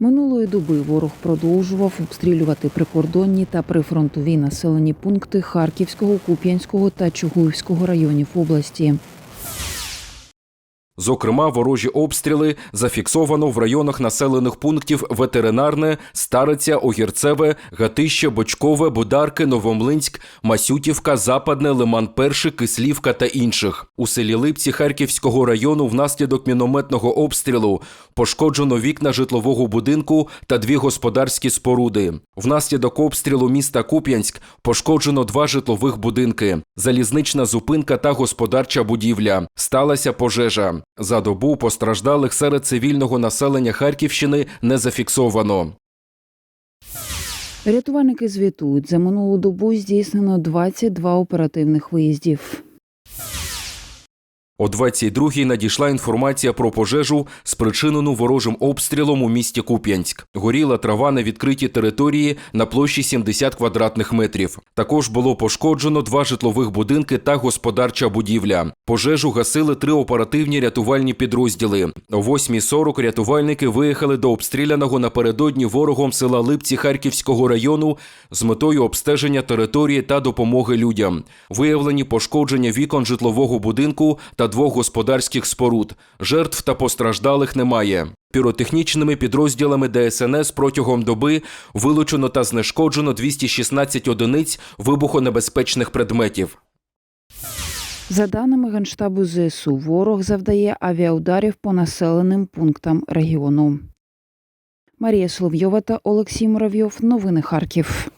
Минулої доби ворог продовжував обстрілювати прикордонні та прифронтові населені пункти Харківського, Куп'янського та Чугуївського районів області. Зокрема, ворожі обстріли зафіксовано в районах населених пунктів Ветеринарне, Стариця, Огірцеве, Гатище, Бочкове, Бударки, Новомлинськ, Масютівка, Западне, Лиман Перший, Кислівка та інших. У селі Липці Харківського району внаслідок мінометного обстрілу пошкоджено вікна житлового будинку та дві господарські споруди. Внаслідок обстрілу міста Куп'янськ пошкоджено два житлових будинки, залізнична зупинка та господарча будівля. Сталася пожежа. За добу постраждалих серед цивільного населення Харківщини не зафіксовано. Рятувальники звітують, за минулу добу здійснено 22 оперативних виїздів. О 22-й надійшла інформація про пожежу, спричинену ворожим обстрілом у місті Куп'янськ. Горіла трава на відкритій території на площі 70 квадратних метрів. Також було пошкоджено два житлових будинки та господарча будівля. Пожежу гасили три оперативні рятувальні підрозділи. О 8.40 рятувальники виїхали до обстріляного напередодні ворогом села Липці Харківського району з метою обстеження території та допомоги людям. Виявлені пошкодження вікон житлового будинку та двох господарських споруд. Жертв та постраждалих немає. Піротехнічними підрозділами ДСНС протягом доби вилучено та знешкоджено 216 одиниць вибухонебезпечних предметів. За даними Генштабу ЗСУ, ворог завдає авіаударів по населеним пунктам регіону. Марія Соловйова та Олексій Муравйов. Новини Харків.